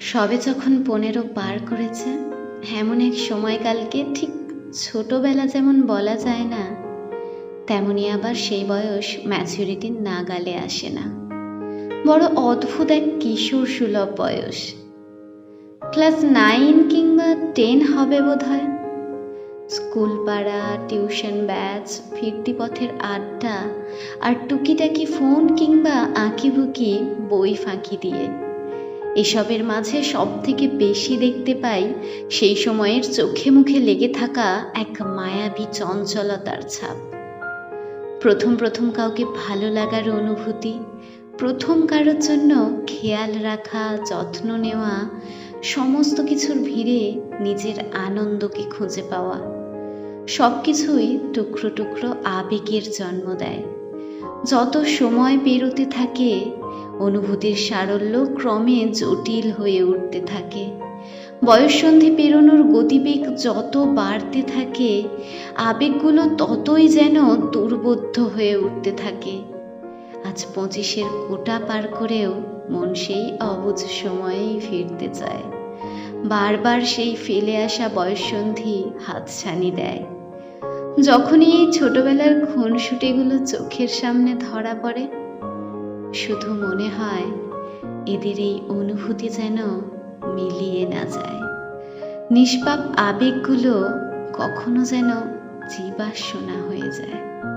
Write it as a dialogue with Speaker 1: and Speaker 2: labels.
Speaker 1: সবে যখন পনেরো পার করেছে, এমন এক সময়কালকে ঠিক ছোটবেলা যেমন বলা যায় না, তেমনি আবার সেই বয়স ম্যাচুরিটির নাগালে আসে না। বড় অদ্ভুত এক কিশোর সুলভ বয়স। ক্লাস নাইন কিংবা টেন হবে বোধ হয় স্কুল পাড়া, টিউশন ব্যাচ, ফিরতি পথের আড্ডা আর টুকিটাকি ফোন কিংবা আঁকিবুকি বই ফাঁকি দিয়ে। এসবের মাঝে সব থেকে বেশি দেখতে পাই সেই সময়ের চোখে মুখে লেগে থাকা এক মায়াবী চঞ্চলতার ছাপ। প্রথম প্রথম কাউকে ভালো লাগার অনুভূতি, প্রথম কারোর জন্য খেয়াল রাখা, যত্ন নেওয়া, সমস্ত কিছুর ভিড়ে নিজের আনন্দকে খুঁজে পাওয়া সব কিছুই টুকরো টুকরো আবেগের জন্ম দেয়। যত সময় পেরোতে থাকে অনুভূতির সারল্য ক্রমে জটিল হয়ে উঠতে থাকে। বয়ঃসন্ধি পেরোনোর গতিবেগ যত বাড়তে থাকে, আবেগগুলো ততই যেন দুর্বোধ্য হয়ে উঠতে থাকে। আজ পঁচিশের কোটা পার করেও মন সেই অবুঝ সময়েই ফিরতে চায়। বারবার সেই ফেলে আসা বয়ঃসন্ধি হাতছানি দেয়। যখনই এই ছোটবেলার খুনসুটিগুলো চোখের সামনে ধরা পড়ে শুধু মনে হয় এদের এই অনুভূতি যেন মিলিয়ে না যায়। নিষ্পাপ আবেগগুলো কখনো যেন জীবাশ্ম না হয়ে যায়।